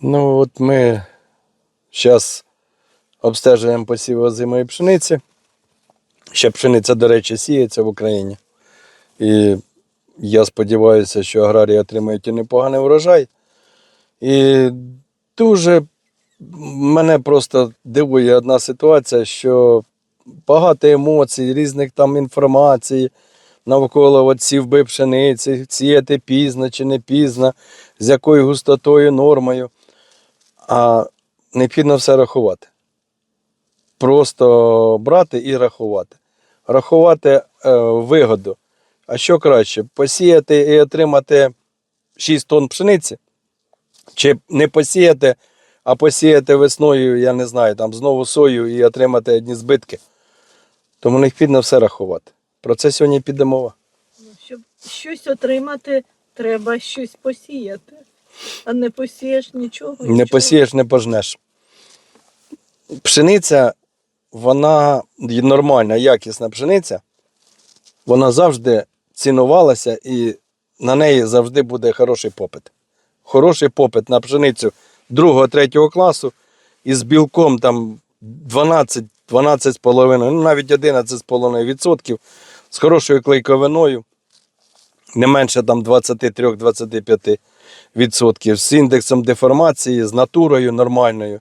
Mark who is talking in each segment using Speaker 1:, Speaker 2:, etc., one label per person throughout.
Speaker 1: Ну, от ми зараз обстежуємо посів озимої пшениці. Ще пшениця, до речі, сіється в Україні. І я сподіваюся, що аграрії отримають і непоганий врожай. І дуже мене просто дивує одна ситуація, що багато емоцій, різних там інформацій навколо от сівби пшениці, сіяти пізно чи не пізно, з якою густотою, нормою. А необхідно все рахувати. Просто брати і рахувати. Рахувати е, вигоду. А що краще? Посіяти і отримати 6 тонн пшениці? Чи не посіяти, а посіяти весною, я не знаю, там знову сою і отримати одні збитки. Тому необхідно все рахувати. Про це сьогодні піде мова.
Speaker 2: Ну, Щоб щось отримати, треба щось посіяти. А не посієш нічого.
Speaker 1: Не
Speaker 2: нічого.
Speaker 1: посієш, не пожнеш. Пшениця, вона нормальна, якісна пшениця, вона завжди цінувалася і на неї завжди буде хороший попит. Хороший попит на пшеницю 2-3 класу із білком там 12, 12,5, ну навіть 11,5% з хорошою клейковиною, не менше там 23-25% відсотків з індексом деформації, з натурою нормальною.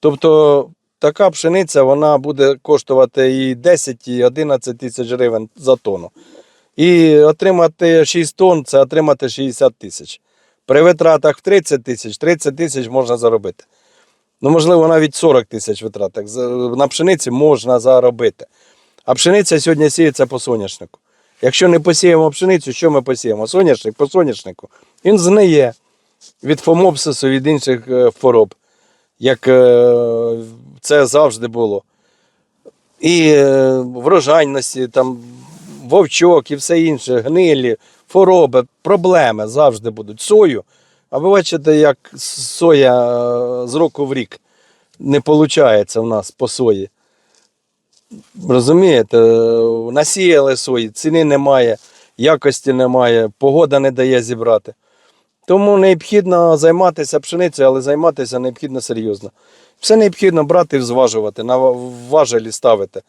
Speaker 1: Тобто така пшениця вона буде коштувати і 10, і 11 тисяч гривень за тонну. І отримати 6 тонн це отримати 60 тисяч. При витратах в 30 тисяч, 30 тисяч можна заробити. Ну, можливо, навіть 40 тисяч витратах на пшениці можна заробити. А пшениця сьогодні сіється по соняшнику. Якщо не посіємо пшеницю, що ми посіємо? Соняшник по соняшнику. Він згниє від фомопсису, від інших е, хвороб, як е, це завжди було. І е, врожайності, там, вовчок і все інше, гнилі, хвороби, проблеми завжди будуть. Сою. А ви бачите, як соя з року в рік не виходить в нас по сої. Розумієте, насіяли сої, ціни немає, якості немає, погода не дає зібрати. Тому необхідно займатися пшеницею, але займатися необхідно серйозно. Все необхідно брати і зважувати, на важелі ставити.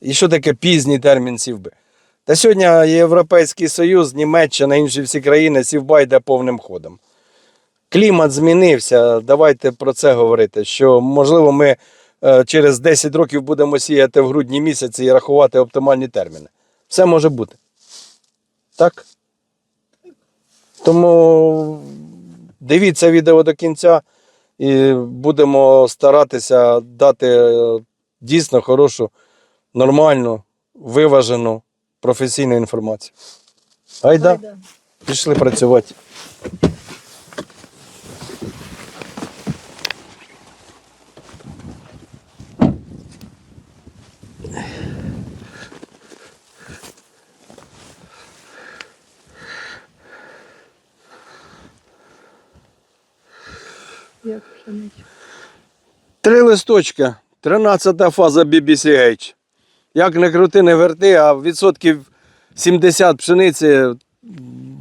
Speaker 1: І що таке пізній термін сівби? Та сьогодні Європейський Союз, Німеччина, інші всі країни сівба йде повним ходом. Клімат змінився. Давайте про це говорити. Що можливо ми через 10 років будемо сіяти в грудні місяці і рахувати оптимальні терміни. Все може бути. Так? Тому дивіться відео до кінця і будемо старатися дати е, дійсно хорошу, нормальну, виважену, професійну інформацію. Айда, пішли працювати.
Speaker 2: Як пшениця.
Speaker 1: Три листочки, 13 фаза BBCH. Як не крути, не верти, а відсотків 70 пшениці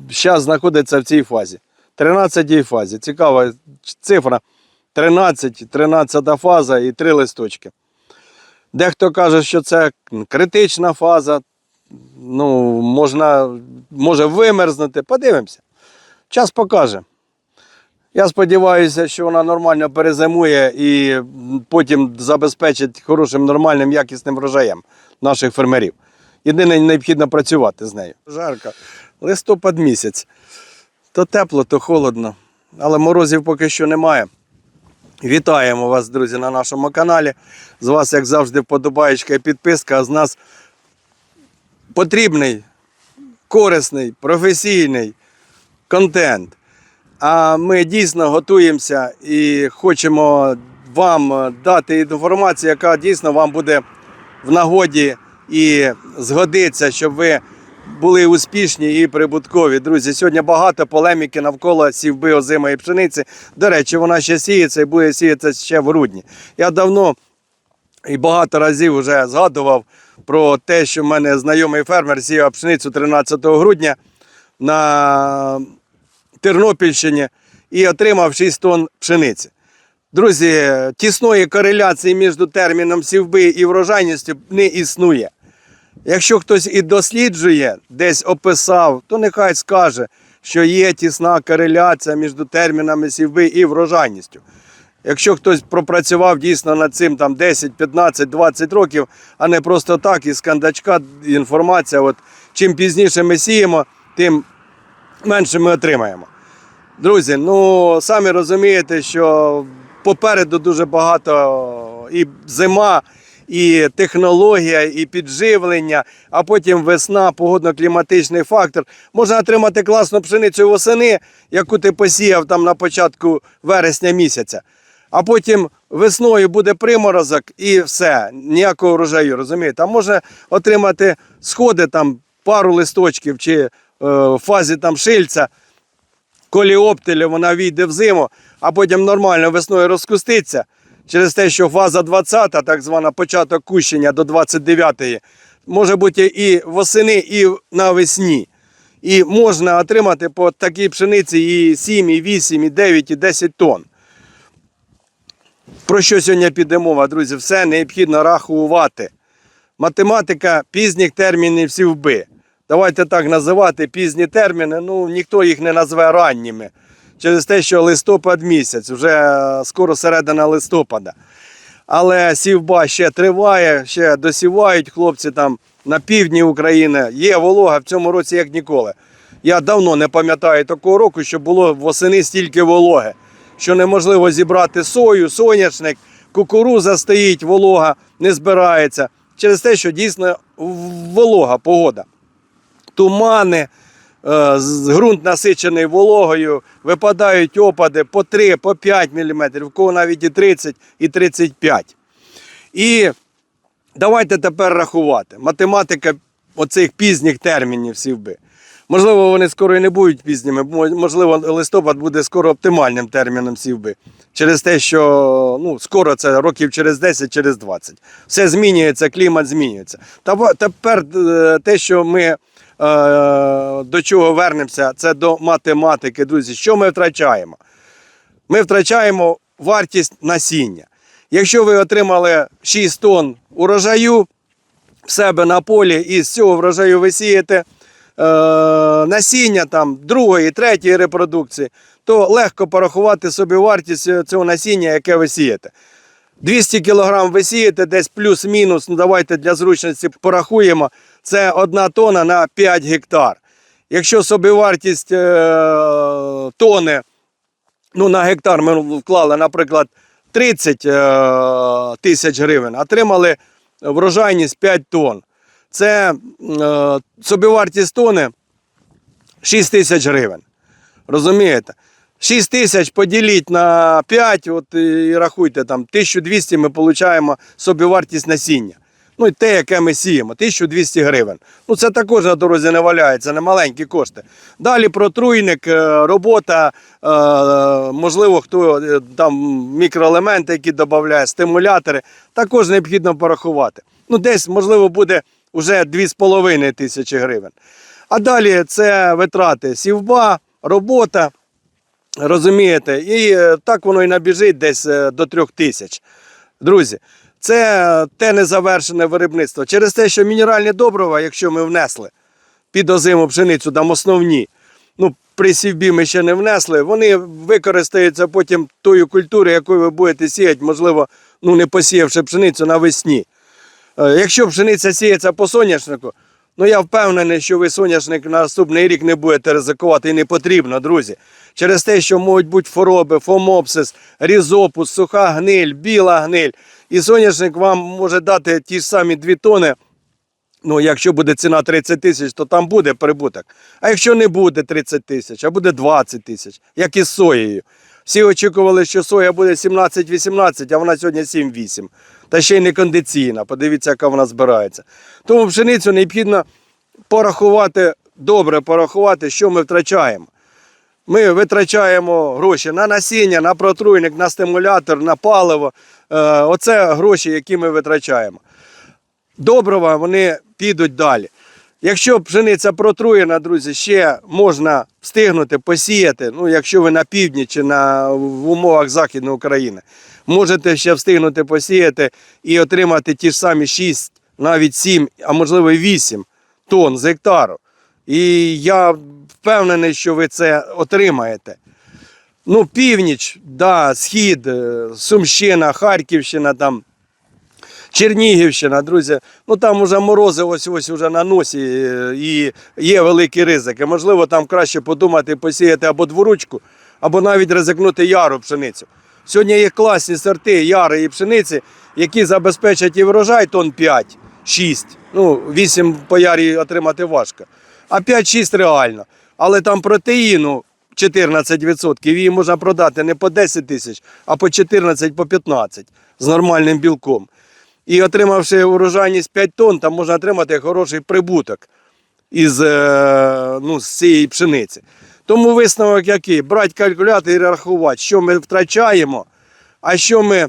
Speaker 1: зараз знаходиться в цій фазі. 13 фазі. Цікава цифра. 13, 13 фаза і три листочки. Дехто каже, що це критична фаза. Ну, можна, може вимерзнути. Подивимося. Час покаже. Я сподіваюся, що вона нормально перезимує і потім забезпечить хорошим, нормальним, якісним врожаєм наших фермерів. Єдине, необхідно працювати з нею. Жарко. Листопад місяць. То тепло, то холодно. Але морозів поки що немає. Вітаємо вас, друзі, на нашому каналі. З вас, як завжди, вподобаєчка і підписка. А з нас потрібний, корисний, професійний контент. А ми дійсно готуємося і хочемо вам дати інформацію, яка дійсно вам буде в нагоді і згодиться, щоб ви були успішні і прибуткові. Друзі, сьогодні багато полеміки навколо сівби озимої пшениці. До речі, вона ще сіється і буде сіятися ще в грудні. Я давно і багато разів вже згадував про те, що в мене знайомий фермер сіяв пшеницю 13 грудня на Тернопільщині. і отримав 6 тонн пшениці. Друзі, тісної кореляції між терміном сівби і врожайністю не існує. Якщо хтось і досліджує, десь описав, то нехай скаже, що є тісна кореляція між термінами сівби і врожайністю. Якщо хтось пропрацював дійсно над цим там 10, 15, 20 років, а не просто так, із кандачка інформація, от чим пізніше ми сіємо, тим менше ми отримаємо. Друзі, ну самі розумієте, що попереду дуже багато і зима, і технологія, і підживлення, а потім весна, погодно-кліматичний фактор. Можна отримати класну пшеницю восени, яку ти посіяв там на початку вересня місяця. А потім весною буде приморозок і все, ніякого врожаю, розумієте? А може отримати сходи там пару листочків чи е, фазі там шильця, коліоптилі вона війде в зиму, а потім нормально весною розкуститься. Через те, що фаза 20, так звана початок кущення до 29-ї, може бути і восени, і навесні. І можна отримати по такій пшениці і 7, і 8, і 9, і 10 тонн. Про що сьогодні піде мова, друзі? Все необхідно рахувати. Математика пізніх термінів сівби. Давайте так називати пізні терміни, ну ніхто їх не назве ранніми. Через те, що листопад місяць, вже скоро середина листопада. Але сівба ще триває, ще досівають хлопці там на півдні України. Є волога в цьому році як ніколи. Я давно не пам'ятаю такого року, що було восени стільки вологи, що неможливо зібрати сою, соняшник, кукуруза стоїть, волога не збирається. Через те, що дійсно волога погода. Тумани, е, ґрунт насичений вологою, випадають опади по 3, по 5 мм, в кого навіть і 30, і 35. І давайте тепер рахувати. Математика оцих пізніх термінів сівби. Можливо, вони скоро і не будуть пізніми, можливо, листопад буде скоро оптимальним терміном сівби. Через те, що ну, скоро це років через 10, через 20. Все змінюється, клімат змінюється. Та тепер е, те, що ми е, до чого вернемося, це до математики, друзі. Що ми втрачаємо? Ми втрачаємо вартість насіння. Якщо ви отримали 6 тонн урожаю в себе на полі і з цього врожаю ви сієте насіння там другої, третьої репродукції, то легко порахувати собі вартість е, цього насіння, яке ви сієте. 200 кг ви сієте десь плюс-мінус, ну давайте для зручності порахуємо. Це одна тонна на 5 гектар. Якщо собівартість е, тони ну, на гектар ми вклали, наприклад, 30 е, тисяч гривень, отримали врожайність 5 тонн. Це е, собівартість тони 6 тисяч гривень. Розумієте? 6 тисяч поділіть на 5, от і рахуйте, там 1200 ми отримуємо собівартість насіння. Ну і те, яке ми сіємо, 1200 гривень. Ну це також на дорозі не валяється, не маленькі кошти. Далі протруйник, е, робота, е, можливо, хто е, там мікроелементи, які додає, стимулятори, також необхідно порахувати. Ну, десь, можливо, буде вже 2,5 тисячі гривень. А далі це витрати сівба, робота. Розумієте, і е, так воно і набіжить десь е, до трьох тисяч. Друзі, це те незавершене виробництво. Через те, що мінеральні добрива, якщо ми внесли під озиму пшеницю, там основні, ну, при сівбі ми ще не внесли, вони використаються потім тою культурою, яку ви будете сіяти, можливо, ну, не посіявши пшеницю навесні. Е, Якщо пшениця сіється по соняшнику, ну я впевнений, що ви соняшник на наступний рік не будете ризикувати і не потрібно, друзі. Через те, що можуть бути хвороби, фомопсис, різопус, суха гниль, біла гниль. І соняшник вам може дати ті ж самі 2 тони. Ну, якщо буде ціна 30 тисяч, то там буде прибуток. А якщо не буде 30 тисяч, а буде 20 тисяч, як із соєю. Всі очікували, що соя буде 17-18, а вона сьогодні 7-8. Та ще й не кондиційна. Подивіться, яка вона збирається. Тому пшеницю необхідно порахувати, добре порахувати, що ми втрачаємо. Ми витрачаємо гроші на насіння, на протруйник, на стимулятор, на паливо. Е, Оце гроші, які ми витрачаємо. Добрива вони підуть далі. Якщо пшениця протруєна, друзі, ще можна встигнути посіяти. Ну, якщо ви на півдні чи на, в умовах Західної України, можете ще встигнути посіяти і отримати ті ж самі 6, навіть 7, а можливо і 8 тонн з гектару. І я впевнений, що ви це отримаєте. Ну, північ, да, схід, е, Сумщина, Харківщина, там, Чернігівщина, друзі. Ну там уже морози ось ось уже на носі е, і є великі ризики. Можливо, там краще подумати, посіяти або дворучку, або навіть ризикнути яру пшеницю. Сьогодні є класні сорти яри і пшениці, які забезпечать і врожай тонн 5, 6. Ну, 8 по ярі отримати важко. А 5-6 реально. Але там протеїну 14%, її можна продати не по 10 тисяч, а по 14, по 15 з нормальним білком. І отримавши урожайність 5 тонн, там можна отримати хороший прибуток із е, ну, з цієї пшениці. Тому висновок який? Брати калькулятор і рахувати, що ми втрачаємо, а що ми е,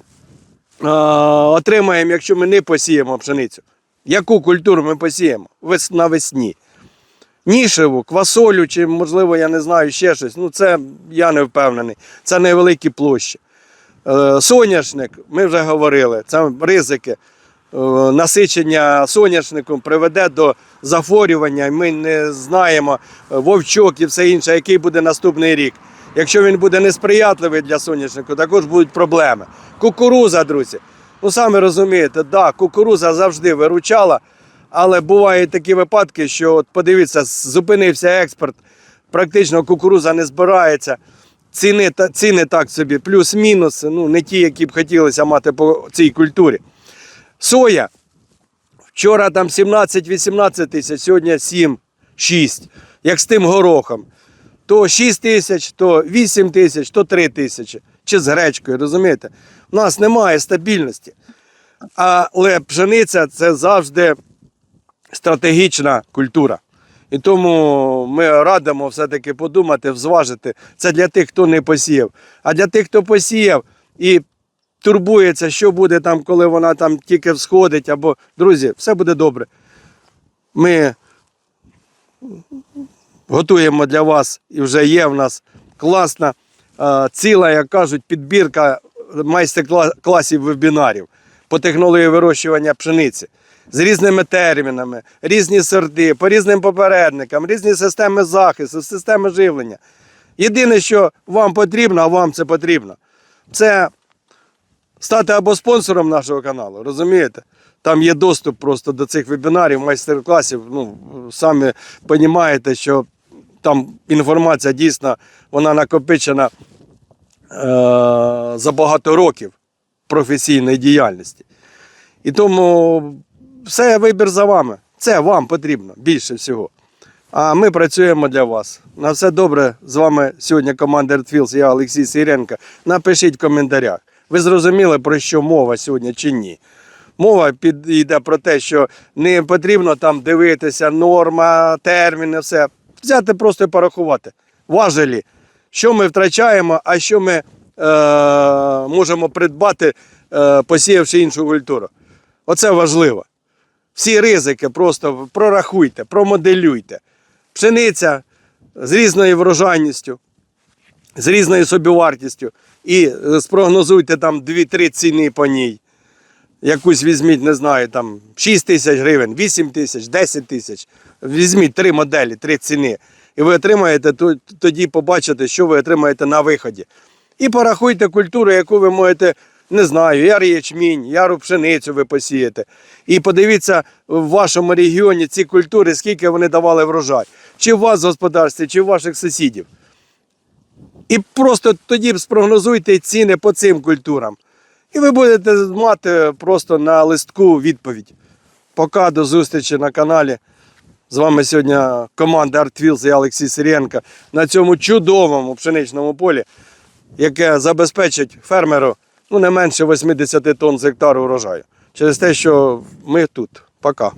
Speaker 1: отримаємо, якщо ми не посіємо пшеницю. Яку культуру ми посіємо Вес- навесні? Нішеву, квасолю, чи, можливо, я не знаю, ще щось. Ну, це я не впевнений. Це невеликі площі. Е, Соняшник, ми вже говорили, це ризики. Е, Насичення соняшником приведе до захворювання. Ми не знаємо е, вовчок і все інше, який буде наступний рік. Якщо він буде несприятливий для соняшнику, також будуть проблеми. Кукуруза, друзі. Ну, самі розумієте, да, кукуруза завжди виручала, але бувають такі випадки, що от подивіться, зупинився експорт, практично кукуруза не збирається. Ціни, та- ціни так собі, плюс-мінус, ну не ті, які б хотілося мати по цій культурі. Соя. Вчора там 17-18 тисяч, сьогодні 7-6. Як з тим горохом. То 6 тисяч, то 8 тисяч, то 3 тисячі. Чи з гречкою, розумієте? У нас немає стабільності. Але пшениця це завжди стратегічна культура. І тому ми радимо все-таки подумати, взважити. Це для тих, хто не посіяв. А для тих, хто посіяв і турбується, що буде там, коли вона там тільки всходить, або друзі, все буде добре. Ми готуємо для вас і вже є в нас класна, ціла, як кажуть, підбірка майстер-класів вебінарів по технології вирощування пшениці з різними термінами, різні сорти, по різним попередникам, різні системи захисту, системи живлення. Єдине, що вам потрібно, а вам це потрібно, це стати або спонсором нашого каналу, розумієте? Там є доступ просто до цих вебінарів, майстер-класів. Ну, самі розумієте, що там інформація дійсно вона накопичена е- за багато років професійної діяльності. І тому все вибір за вами. Це вам потрібно більше всього. А ми працюємо для вас. На все добре. З вами сьогодні команда Редфілс, я Олексій Сиренко. Напишіть в коментарях. Ви зрозуміли, про що мова сьогодні чи ні. Мова під, йде про те, що не потрібно там дивитися, норма, терміни, все. Взяти просто і порахувати. Важелі, що ми втрачаємо, а що ми е, можемо придбати, е, посіявши іншу культуру. Оце важливо. Всі ризики просто прорахуйте, промоделюйте. Пшениця з різною врожайністю, з різною собівартістю. І е, спрогнозуйте там 2-3 ціни по ній. Якусь візьміть, не знаю, там 6 тисяч гривень, 8 тисяч, 10 тисяч. Візьміть три моделі, три ціни. І ви отримаєте, тоді побачите, що ви отримаєте на виході. І порахуйте культуру, яку ви можете, не знаю, яру ячмінь, яру пшеницю ви посієте. І подивіться в вашому регіоні ці культури, скільки вони давали врожай. Чи в вас в господарстві, чи в ваших сусідів. І просто тоді спрогнозуйте ціни по цим культурам. І ви будете мати просто на листку відповідь. Пока до зустрічі на каналі. З вами сьогодні команда ArtWheels і Олексій Сиренко на цьому чудовому пшеничному полі, яке забезпечить фермеру ну, не менше 80 тонн з гектару урожаю. Через те, що ми тут. Пока.